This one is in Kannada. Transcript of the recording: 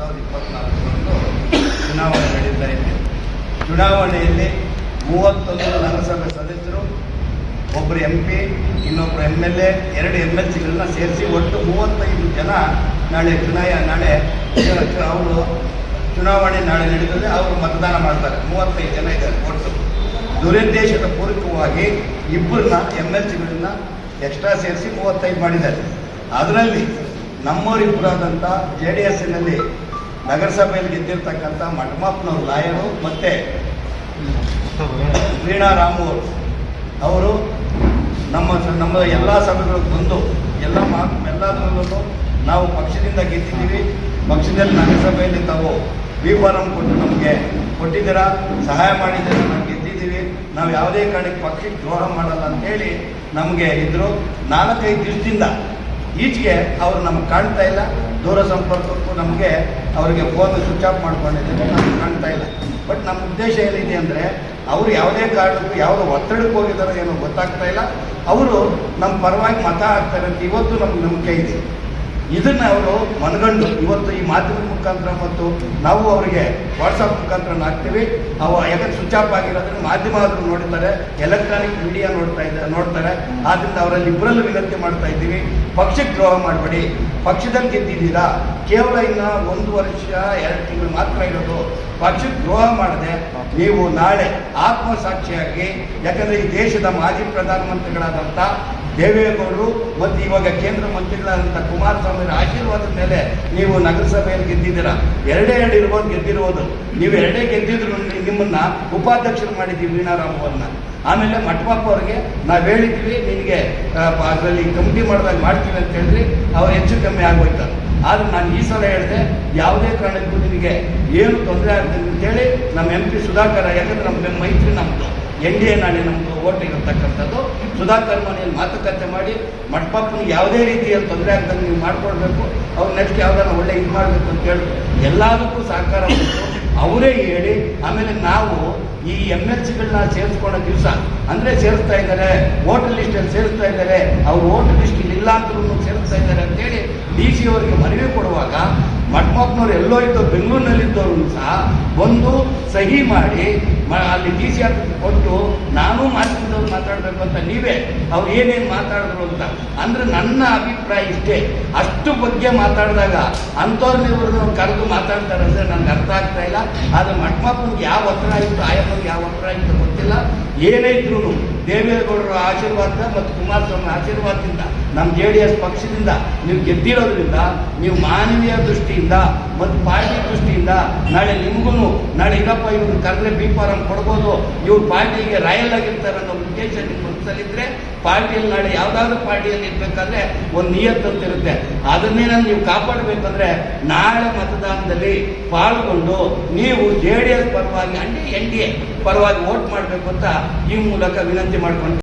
ಸಾವಿರದ ಇಪ್ಪತ್ನಾಲ್ಕರಂದು ಚುನಾವಣೆ ನಡೀತಾ ಇದೆ ಚುನಾವಣೆಯಲ್ಲಿ ಮೂವತ್ತೊಂದು ನಗರಸಭೆ ಸದಸ್ಯರು ಒಬ್ಬರು ಎಂ ಪಿ ಇನ್ನೊಬ್ಬರು ಎಂ ಎಲ್ ಎ, ಎರಡು ಎಂ ಎಲ್ ಸಿಗಳನ್ನ ಸೇರಿಸಿ ಒಟ್ಟು ಮೂವತ್ತೈದು ಜನ ನಾಳೆ ಚುನಾಯ, ನಾಳೆ ಅವರು ಚುನಾವಣೆ ನಾಳೆ ನಡೀತದೆ ಅವರು ಮತದಾನ ಮಾಡ್ತಾರೆ. ಮೂವತ್ತೈದು ಜನ ಇದ್ದಾರೆ ಒಟ್ಟು ದುರುದ್ದೇಶದ ಪೂರ್ವಕವಾಗಿ ಇಬ್ಬರನ್ನ ಎಂ ಎಲ್ ಸಿಗಳನ್ನ ಎಕ್ಸ್ಟ್ರಾ ಸೇರಿಸಿ ಮೂವತ್ತೈದು ಮಾಡಿದ್ದಾರೆ. ಅದರಲ್ಲಿ ನಮ್ಮವರಿಬ್ಬರಾದಂಥ ಜೆ ಡಿ ಎಸ್ಸಿನಲ್ಲಿ ನಗರಸಭೆಯಲ್ಲಿ ಗೆದ್ದಿರ್ತಕ್ಕಂಥ ಮಠಮಾಪ್ನವ್ರ ಲಾಯರು ಮತ್ತು ವೀಣಾ ರಾಮು ಅವರು. ನಮ್ಮ ನಮ್ಮ ಎಲ್ಲ ಸಭೆಗಳಿಗೆ ಬಂದು ಎಲ್ಲ ಮಾತು ಎಲ್ಲದರಲ್ಲೂ ನಾವು ಪಕ್ಷದಿಂದ ಗೆದ್ದಿದ್ದೀವಿ. ಪಕ್ಷದಲ್ಲಿ ನಗರಸಭೆಯಲ್ಲಿ ತಾವು ಬಿ ಫಾರಂ ಕೊಟ್ಟು ನಮಗೆ ಕೊಟ್ಟಿದ್ದೀರಾ, ಸಹಾಯ ಮಾಡಿದ್ದೀರಾ ನಾವು ಗೆದ್ದಿದ್ದೀವಿ. ನಾವು ಯಾವುದೇ ಕಾರಣಕ್ಕೆ ಪಕ್ಷಕ್ಕೆ ದ್ರೋಹ ಮಾಡಲ್ಲ ಅಂತೇಳಿ ನಮಗೆ ಇದ್ದರು ನಾಲ್ಕೈದು ದಿವಸದಿಂದ ಈಚೆಗೆ ಅವರು ನಮ್ಗೆ ಕಾಣ್ತಾ ಇಲ್ಲ. ದೂರ ಸಂಪರ್ಕಕ್ಕೂ ನಮಗೆ ಅವರಿಗೆ ಫೋನ್ ಸ್ವಿಚ್ ಆಫ್ ಮಾಡ್ಕೊಂಡಿದ್ದೇನೆ ಕಾಣ್ತಾ ಇಲ್ಲ. ಬಟ್ ನಮ್ಮ ಉದ್ದೇಶ ಏನಿದೆ ಅಂದರೆ, ಅವರು ಯಾವುದೇ ಕಾರಣಕ್ಕೂ, ಯಾವುದೋ ಒತ್ತಡಕ್ಕೆ ಹೋಗಿದ್ದಾರೋ ಏನೋ ಗೊತ್ತಾಗ್ತಾ ಇಲ್ಲ. ಅವರು ನಮ್ಮ ಪರವಾಗಿ ಮತ ಹಾಕ್ತಾರೆ ಅಂತ ಇವತ್ತು ನಮ್ಗೆ ನಂಬಿಕೆ ಇದೆ. ಇದನ್ನ ಅವರು ಮನಗಂಡು ಇವತ್ತು ಈ ಮಾಧ್ಯಮದ ಮುಖಾಂತರ ಮತ್ತು ನಾವು ಅವರಿಗೆ ವಾಟ್ಸಪ್ ಮುಖಾಂತರ ಹಾಕ್ತೀವಿ. ಅವು ಯಾಕಂದ್ರೆ ಸ್ವಿಚ್ ಆಫ್ ಆಗಿರೋದ್ರೆ ಮಾಧ್ಯಮ ಆದರೂ ನೋಡ್ತಾರೆ ಎಲೆಕ್ಟ್ರಾನಿಕ್ ಮೀಡಿಯಾ ನೋಡ್ತಾ ಇದ್ದಾರೆ ನೋಡ್ತಾರೆ. ಆದ್ರಿಂದ ಅವರಲ್ಲಿ ಇಬ್ಬರಲ್ಲೂ ವಿನಂತಿ ಮಾಡ್ತಾ ಇದ್ದೀವಿ. ಪಕ್ಷಕ್ಕೆ ದ್ರೋಹ ಮಾಡಬೇಡಿ. ಪಕ್ಷದಲ್ಲಿ ಗೆದ್ದಿದ್ದೀರಾ? ಕೇವಲ ಇನ್ನ ಒಂದು ವರ್ಷ, ಎರಡು ತಿಂಗಳು ಮಾತ್ರ ಇರೋದು. ಪಕ್ಷಕ್ಕೆ ದ್ರೋಹ ಮಾಡದೆ ನೀವು ನಾಳೆ ಆತ್ಮಸಾಕ್ಷಿಯಾಗಿ, ಯಾಕಂದ್ರೆ ಈ ದೇಶದ ಮಾಜಿ ಪ್ರಧಾನಮಂತ್ರಿಗಳಾದಂಥ ದೇವೇಗೌಡರು ಮತ್ತು ಇವಾಗ ಕೇಂದ್ರ ಮಂತ್ರಿಗಳಾದಂಥ ಕುಮಾರಸ್ವಾಮಿ ಆಶೀರ್ವಾದದ ಮೇಲೆ ನೀವು ನಗರಸಭೆಯಲ್ಲಿ ಗೆದ್ದಿದ್ದೀರಾ? ಎರಡೇ ಎರಡು ಇರ್ಬೋದು, ಗೆದ್ದಿರ್ಬೋದು. ನೀವು ಎರಡೇ ಗೆದ್ದಿದ್ರು ನಿಮ್ಮನ್ನು ಉಪಾಧ್ಯಕ್ಷರು ಮಾಡಿದ್ದೀವಿ ವೀಣಾರಾಮ್ ಅವ್ರನ್ನ ಆಮೇಲೆ ಮಠಪಾಪ ಅವ್ರಿಗೆ ನಾವು ಹೇಳಿದ್ವಿ ನಿನಗೆ ಅದರಲ್ಲಿ ಕಮಿಟಿ ಮಾಡಿದಾಗ ಮಾಡ್ತೀವಿ ಅಂತ ಹೇಳಿದ್ರಿ, ಅವ್ರು ಹೆಚ್ಚು ಕಮ್ಮಿ ಆಗೋಯ್ತು. ಆದ್ರೆ ನಾನು ಈ ಸಲ ಹೇಳಿದೆ, ಯಾವುದೇ ಕಾರಣಕ್ಕೂ ನಿನಗೆ ಏನು ತೊಂದರೆ ಆಗ್ತದೆ ಅಂತೇಳಿ ನಮ್ಮ ಎಂ ಪಿ ಸುಧಾಕರ್ ಯಾಕಂದ್ರೆ ನಮ್ಮ ಮೈತ್ರಿ ನಮ್ಮದು ಎನ್ ಡಿ ಎ ನಾಳೆ ನಮ್ಮದು ಓಟ್ ಇರತಕ್ಕಂಥದ್ದು. ಸುಧಾಕರ್ ಮನೆಯಲ್ಲಿ ಮಾತುಕತೆ ಮಾಡಿ ಮಠಪಕ್ಕನ ಯಾವುದೇ ರೀತಿಯಲ್ಲಿ ತೊಂದರೆ ಆಗ್ದಂಗೆ ನೀವು ಮಾಡಿಕೊಡ್ಬೇಕು ಅವ್ರು ನೆಕ್ಸ್ಟ್ ಯಾವ್ದಾರ ಒಳ್ಳೆ ಇದು ಮಾಡಬೇಕು ಅಂತ ಹೇಳಿ ಎಲ್ಲದಕ್ಕೂ ಸಹಕಾರ ಅವರೇ ಹೇಳಿ, ಆಮೇಲೆ ನಾವು ಈ ಎಂ ಎಲ್ ಸಿಗಳನ್ನ ಸೇರಿಸ್ಕೊಳ್ಳೋ ದಿವಸ, ಅಂದರೆ ಸೇರಿಸ್ತಾ ಇದ್ದಾರೆ ವೋಟರ್ ಲಿಸ್ಟಲ್ಲಿ ಸೇರಿಸ್ತಾ ಇದ್ದಾರೆ, ಅವ್ರು ವೋಟರ್ ಲಿಸ್ಟ್ ಇಲ್ಲ ಅಂತಲೂ ಸೇರಿಸ್ತಾ ಇದ್ದಾರೆ ಅಂತೇಳಿ ಡಿ ಸಿ ಅವರಿಗೆ ಮನವಿ ಕೊಡುವಾಗ ಮಠಮಕ್ನವ್ರು ಎಲ್ಲೋ ಇದ್ದೋ ಬೆಂಗಳೂರಿನಲ್ಲಿದ್ದವ್ರು ಸಹ ಬಂದು ಸಹಿ ಮಾಡಿ ಅಲ್ಲಿ ಡಿ ಸಿ ಆಫೀಸ್ ಕೊಟ್ಟು ನಾನು ಮಾಧ್ಯಮದವ್ರು ಮಾತಾಡಬೇಕು ಅಂತ ನೀವೇ, ಅವ್ರು ಏನೇನು ಮಾತಾಡಿದ್ರು ಅಂತ. ಅಂದರೆ ನನ್ನ ಅಭಿಪ್ರಾಯ ಇಷ್ಟೇ. ಅಷ್ಟು ಬಗ್ಗೆ ಮಾತಾಡಿದಾಗ ಅಂಥವ್ರನ್ನ ಇವ್ರನ್ನ ಕರೆದು ಮಾತಾಡ್ತಾರೆ ಅಂದರೆ ನನಗೆ ಅರ್ಥ ಆಗ್ತಾ ಇಲ್ಲ. ಆದರೆ ಮಠಮಪ್ಪನಿಗೆ ಯಾವ ಒತ್ತಡ ಇತ್ತು ಆಯಮ್ಮನಿಗೆ ಯಾವ ಒತ್ತಡ ಇತ್ತು ಗೊತ್ತಿಲ್ಲ. ಏನೇ ಇದ್ರು ದೇವೇಗೌಡರ ಆಶೀರ್ವಾದ ಮತ್ತು ಕುಮಾರಸ್ವಾಮಿ ಆಶೀರ್ವಾದದಿಂದ ನಮ್ಮ ಜೆ ಡಿ ಎಸ್ ಪಕ್ಷದಿಂದ ನೀವು ಗೆದ್ದಿರೋದ್ರಿಂದ, ನೀವು ಮಾನವೀಯ ದೃಷ್ಟಿಯಿಂದ ಮತ್ತು ಪಾರ್ಟಿ ದೃಷ್ಟಿಯಿಂದ ನಾಳೆ ನಿಮಗೂ ನಾಳೆ ಇರಪ್ಪ ಇವ್ರು ಕರೆದ್ರೆ ಬಿ ಫಾರಂ ಕೊಡ್ಬೋದು, ಇವ್ರು ಪಾರ್ಟಿಗೆ ರಾಯಲ್ ಆಗಿರ್ತಾರೆ ಅನ್ನೋ ಉದ್ದೇಶ ನಿಮ್ಮ ಮನಸ್ಸಲ್ಲಿದ್ದರೆ ಪಾರ್ಟಿಯಲ್ಲಿ ನಾಳೆ ಯಾವುದಾದ್ರೂ ಪಾರ್ಟಿಯಲ್ಲಿ ಇರಬೇಕಾದ್ರೆ ಒಂದು ನಿಯತ್ತು ಅಂತ ಇರುತ್ತೆ. ನಾನು ನೀವು ಕಾಪಾಡಬೇಕಂದ್ರೆ ನಾಳೆ ಮತದಾನದಲ್ಲಿ ಪಾಲ್ಗೊಂಡು ನೀವು ಜೆ ಡಿ ಎಸ್ ಪರವಾಗಿ ಅಂಡಿ ಎನ್ ಡಿ ಎ ಪರವಾಗಿ ವೋಟ್ ಮಾಡಬೇಕು ಅಂತ ಈ ಮೂಲಕ ವಿನಂತಿ ಮಾಡ್ಕೊಂಡು